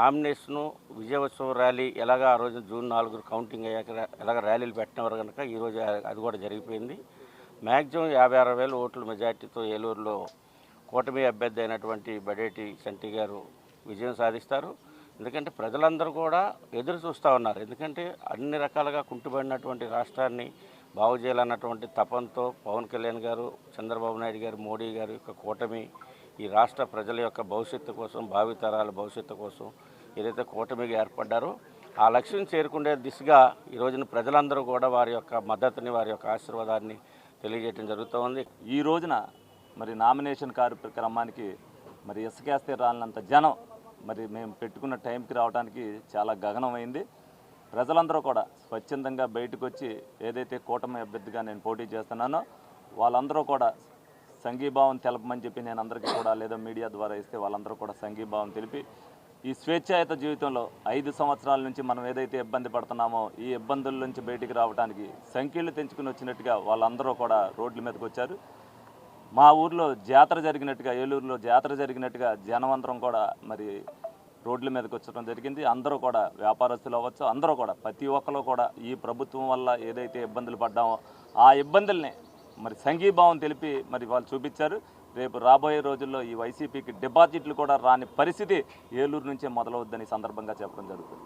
Nomination విజయోత్సవ rally ఎలాగ ఆ రోజు జూన్ నాలుగు కౌంటింగ్ అయ్యాక ఎలాగ ర్యాలీలు పెట్టినవారు కనుక ఈరోజు అది కూడా జరిగిపోయింది. మ్యాక్సిమం యాభై అరవై వేల ఓట్ల మెజార్టీతో ఏలూరులో కూటమి అభ్యర్థి అయినటువంటి బడేటి సంటి గారు విజయం సాధిస్తారు. ఎందుకంటే ప్రజలందరూ కూడా ఎదురు చూస్తూ ఉన్నారు. ఎందుకంటే అన్ని రకాలుగా కుంటుబడినటువంటి రాష్ట్రాన్ని బాగు చేయాలన్నటువంటి తపంతో పవన్ కళ్యాణ్ గారు చంద్రబాబు నాయుడు గారు మోడీ గారు యొక్క కూటమి ఈ రాష్ట్ర ప్రజల యొక్క భవిష్యత్తు కోసం భావితరాల భవిష్యత్తు కోసం ఏదైతే కూటమిగా ఏర్పడ్డారో ఆ లక్ష్యం చేరుకునే దిశగా ఈ రోజున ప్రజలందరూ కూడా వారి యొక్క మద్దతుని వారి యొక్క ఆశీర్వాదాన్ని తెలియజేయడం జరుగుతూ ఉంది. ఈ రోజున మరి నామినేషన్ కార్యక్రమానికి మరి ఇసుకేస్తే రాలినంత జనం మరి మేము పెట్టుకున్న టైంకి రావడానికి చాలా గగనమైంది. ప్రజలందరూ కూడా స్వచ్ఛందంగా బయటకు వచ్చి ఏదైతే కూటమి అభ్యర్థిగా నేను పోటీ చేస్తున్నానో వాళ్ళందరూ కూడా సంఘీభావం తెలపమని చెప్పి నేను అందరికీ కూడా లేదా మీడియా ద్వారా ఇస్తే వాళ్ళందరూ కూడా సంఘీభావం తెలిపి ఈ స్వేచ్ఛాయుత జీవితంలో ఐదు సంవత్సరాల నుంచి మనం ఏదైతే ఇబ్బంది పడుతున్నామో ఈ ఇబ్బందుల నుంచి బయటికి రావడానికి సంఖ్యలు తెంచుకుని వచ్చినట్టుగా వాళ్ళందరూ కూడా రోడ్ల మీదకి వచ్చారు. మా ఊర్లో జాతర జరిగినట్టుగా ఏలూరులో జాతర జరిగినట్టుగా జనమంతరం కూడా మరి రోడ్ల మీదకి వచ్చడం జరిగింది. అందరూ కూడా వ్యాపారస్తులు అవ్వచ్చు అందరూ కూడా ప్రతి ఒక్కరు కూడా ఈ ప్రభుత్వం వల్ల ఏదైతే ఇబ్బందులు పడ్డామో ఆ ఇబ్బందుల్ని మరి సంఘీభావం తెలిపి మరి వాళ్ళు చూపించారు. రేపు రాబోయే రోజుల్లో ఈ వైసీపీకి డిపాజిట్లు కూడా రాని పరిస్థితి ఏలూరు నుంచే మొదలవుద్దని సందర్భంగా చెప్పడం జరుగుతుంది.